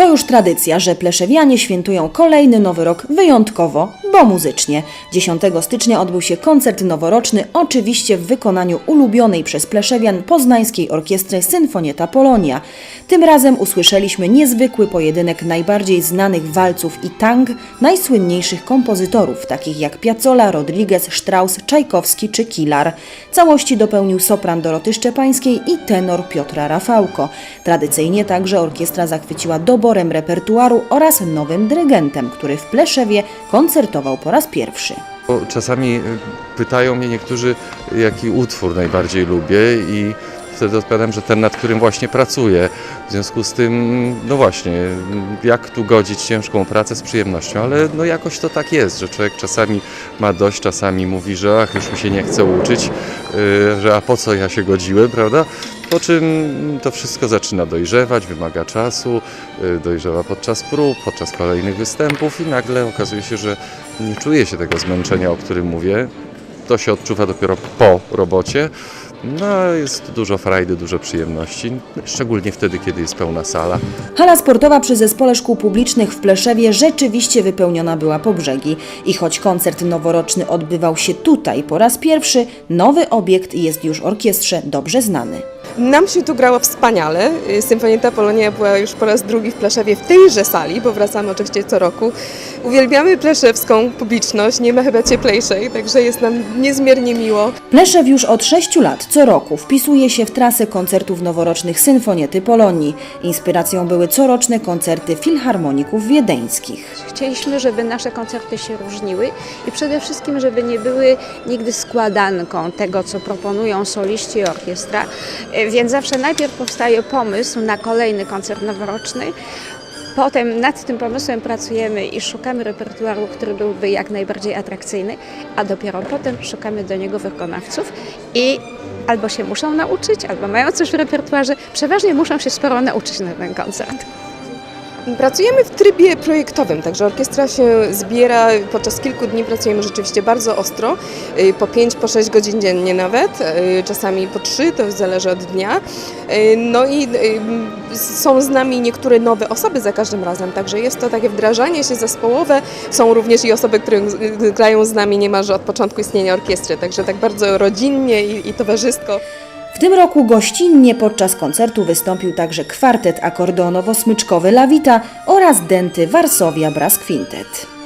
To już tradycja, że pleszewianie świętują kolejny nowy rok wyjątkowo, bo muzycznie. 10 stycznia odbył się koncert noworoczny, oczywiście w wykonaniu ulubionej przez pleszewian poznańskiej orkiestry Symfonieta Polonia. Tym razem usłyszeliśmy niezwykły pojedynek najbardziej znanych walców i tang najsłynniejszych kompozytorów, takich jak Piazzolla, Rodriguez, Strauss, Czajkowski czy Kilar. Całości dopełnił sopran Doroty Szczepańskiej i tenor Piotra Rafałko. Tradycyjnie także orkiestra zachwyciła doborem repertuaru oraz nowym dyrygentem, który w Pleszewie koncertował po raz pierwszy. Bo Czasami y, pytają mnie niektórzy, jaki utwór najbardziej lubię i wtedy odpowiadam, że ten, nad którym właśnie pracuję. W związku z tym, no właśnie, jak tu godzić ciężką pracę z przyjemnością, ale no jakoś to tak jest, że człowiek czasami ma dość, czasami mówi, że ach, już mi się nie chce uczyć, y, że a po co ja się godziłem, prawda? Po czym to wszystko zaczyna dojrzewać, wymaga czasu, y, dojrzewa podczas prób, podczas kolejnych występów i nagle okazuje się, że nie czuje się tego zmęczenia, o którym mówię. To się odczuwa dopiero po robocie. No, jest dużo frajdy, dużo przyjemności, szczególnie wtedy, kiedy jest pełna sala. Hala sportowa przy Zespole Szkół Publicznych w Pleszewie rzeczywiście wypełniona była po brzegi. I choć koncert noworoczny odbywał się tutaj po raz pierwszy, nowy obiekt jest już orkiestrze dobrze znany. Nam się tu grało wspaniale. Y, Symfonieta Polonia była już po raz drugi w Pleszewie w tejże sali, bo wracamy oczywiście co roku. Uwielbiamy pleszewską publiczność, nie ma chyba cieplejszej, także jest nam niezmiernie miło. Pleszew już od 6 lat co roku wpisuje się w trasę koncertów noworocznych Symfoniety Polonii. Inspiracją były coroczne koncerty filharmoników wiedeńskich. Chcieliśmy, żeby nasze koncerty się różniły i przede wszystkim, żeby nie były nigdy składanką tego, co proponują soliści i orkiestra. Więc zawsze najpierw powstaje pomysł na kolejny koncert noworoczny. Potem nad tym pomysłem pracujemy i szukamy repertuaru, który byłby jak najbardziej atrakcyjny, a dopiero potem szukamy do niego wykonawców i albo się muszą nauczyć, albo mają coś w repertuarze. Przeważnie muszą się sporo nauczyć na ten koncert. Pracujemy w trybie projektowym, także orkiestra się zbiera, podczas kilku dni pracujemy rzeczywiście bardzo ostro, y, po 5, po 6 godzin dziennie nawet, y, czasami po 3, to zależy od dnia. Y, No i są z nami niektóre nowe osoby za każdym razem, także jest to takie wdrażanie się zespołowe. Są również i osoby, które grają z nami niemalże od początku istnienia orkiestry, także tak bardzo rodzinnie i, i towarzysko. W tym roku gościnnie podczas koncertu wystąpił także kwartet akordeonowo-smyczkowy Lawita oraz denty Varsovia Brass Quintet.